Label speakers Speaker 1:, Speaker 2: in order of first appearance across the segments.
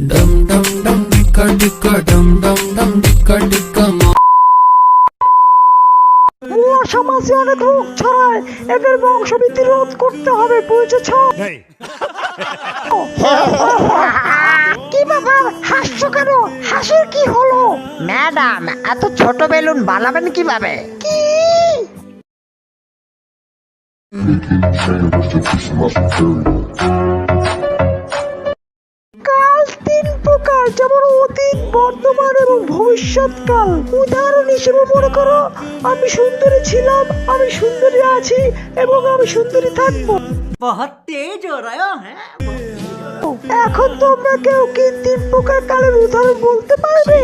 Speaker 1: Dum dum dum dicka dicka dum dum dum dicka dicka ma
Speaker 2: কুয়াশা মাঝে অনেক রোগ ছড়ায়। এদের বংশবৃদ্ধি রোধ করতে হবে বুঝেছ? কি ব্যাপার? হাসছো কেন? হাসির কি হলো?
Speaker 3: ম্যাডাম এত ছোট বেলুন বানাবেন কীভাবে?
Speaker 2: কি? কাল অতীত বর্তমান এবং ভবিষ্যৎকাল। উদাহরণ হিসেবে মনে করো আমি সুন্দরী ছিলাম আমি সুন্দরী আছি এবং আমি সুন্দরী থাকব। এখন তোমরা কেউ কি তিন প্রকার কালের উদাহরণ বলতে পারবে?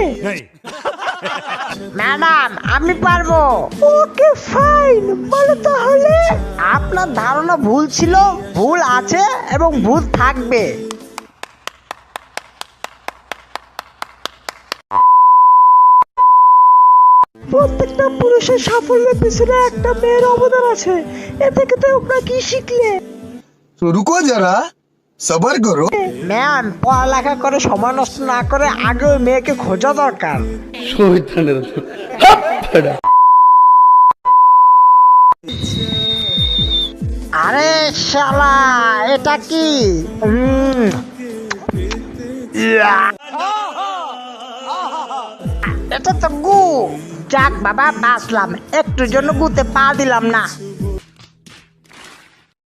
Speaker 3: ম্যাডাম আমি পারব।
Speaker 2: Okay fine. বলো তাহলে।
Speaker 3: আপনার ধারণা ভুল ছিল ভুল আছে এবং ভুল থাকবে।
Speaker 2: একটা পুরুষের সাফল্যের পিছনে একটা মেয়ের অবদান আছে। এ থেকে তোমরা কি শিখলে?
Speaker 4: তো রুকো যারা সবার করো।
Speaker 3: ম্যাম পড়ালেখা করে সময় নষ্ট না করে আগে ওই মেয়েকে খোঁজা দরকার। আরে শালা এটা কি? উম, ইয়া। এটা তো গু। যাক বাবা বাঁচলাম। একটুর জন্য গুতে পা দিলাম না।